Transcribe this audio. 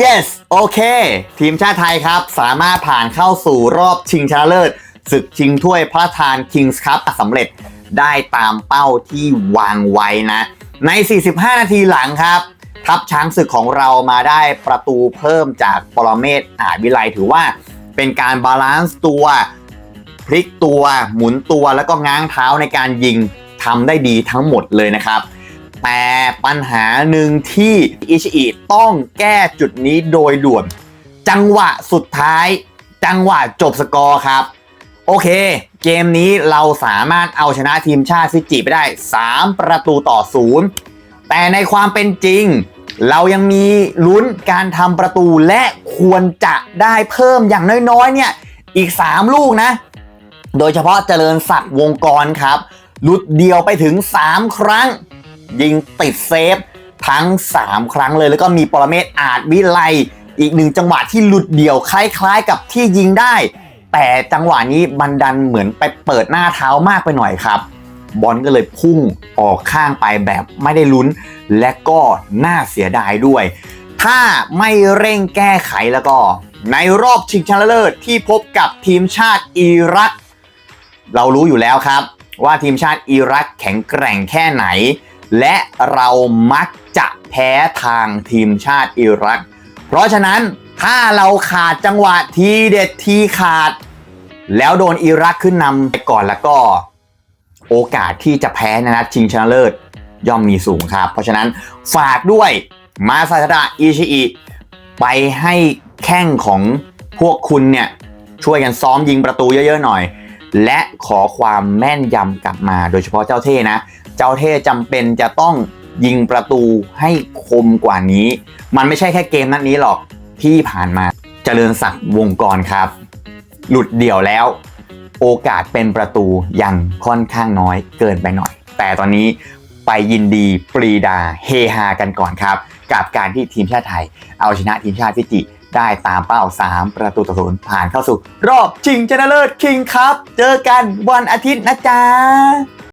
yes โอเค ทีมชาติไทยครับ สามารถผ่านเข้าสู่รอบชิงชนะเลิศศึกชิงถ้วยพระราชทาน Kings Cup สำเร็จได้ตามเป้าที่วางไว้นะ ใน 45 นาทีหลังครับ ทัพช้างศึกของเรามาได้ประตูเพิ่มจากปรเมศอาจวิไลถือว่าเป็นการบาลานซ์ตัวพลิกตัวหมุนตัวแล้วก็ง้างเท้าในการยิงทำได้ดีทั้งหมดเลยนะครับ แต่ปัญหาหนึ่งที่อิชิอิต้องแก้จุดนี้โดยด่วน จังหวะสุดท้าย จังหวะจบสกอร์ครับ โอเค เกมนี้เราสามารถเอาชนะทีมชาติฟิจิไปได้ 3 ประตูต่อศูนย์แต่ในความเป็นจริง เรายังมีลุ้นการทำประตูและควรจะได้เพิ่มอย่างน้อยๆเนี่ยอีก 3 ลูกนะ โดยเฉพาะเจริญศักดิ์วงกรครับ ลุดเดียวไปถึง 3 ครั้ง ยิงติดเซฟทั้ง 3 ครั้งเลย แล้วก็มีปรเมศอาจวิไลอีกหนึ่งจังหวะที่หลุดเดี่ยวคล้ายๆ กับที่ยิงได้ แต่จังหวะนี้บันดันเหมือนไปเปิดหน้าเท้ามากไปหน่อยครับ บอลก็เลยพุ่งออกข้างไปแบบไม่ได้ลุ้น และก็น่าเสียดายด้วย ถ้าไม่เร่งแก้ไขแล้วก็ ในรอบชิงชนะเลิศที่พบกับทีมชาติอิรัก เรารู้อยู่แล้วครับ ว่าทีมชาติอิรักแข็งแกร่งแค่ไหน และเรามักจะแพ้ทางทีมชาติอิรัก เพราะฉะนั้นถ้าเราขาดจังหวะทีเด็ดทีขาด แล้วโดนอิรักขึ้นนำไปก่อนแล้วก็ โอกาสที่จะแพ้ในนัดชิงชนะเลิศย่อมมีสูงครับ เพราะฉะนั้นฝากด้วยมาซาตะอิชิอิไปให้แข้งของพวกคุณเนี่ยช่วยกันซ้อมยิงประตูเยอะๆหน่อย และขอความแม่นยำกลับมาโดยเฉพาะเจ้าเท่นะ เจ้าเท่จำเป็นจะต้องยิงประตูให้คมกว่านี้ มันไม่ใช่แค่เกมนัดนี้หรอกที่ผ่านมาเจริญศักดิ์วงกรครับ หลุดเดี่ยวแล้ว โอกาสเป็นประตูยังค่อนข้างน้อยเกินไปหน่อย แต่ตอนนี้ไปยินดีปรีดาเฮฮากันก่อนครับ กับการที่ทีมชาติไทย เอาชนะทีมชาติฟิจิ ได้ตามเป้า 3 ประตูต่อศูนย์ผ่านเข้าสู่ รอบชิงชนะเลิศคิงครับ เจอกันวันอาทิตย์นะจ๊ะ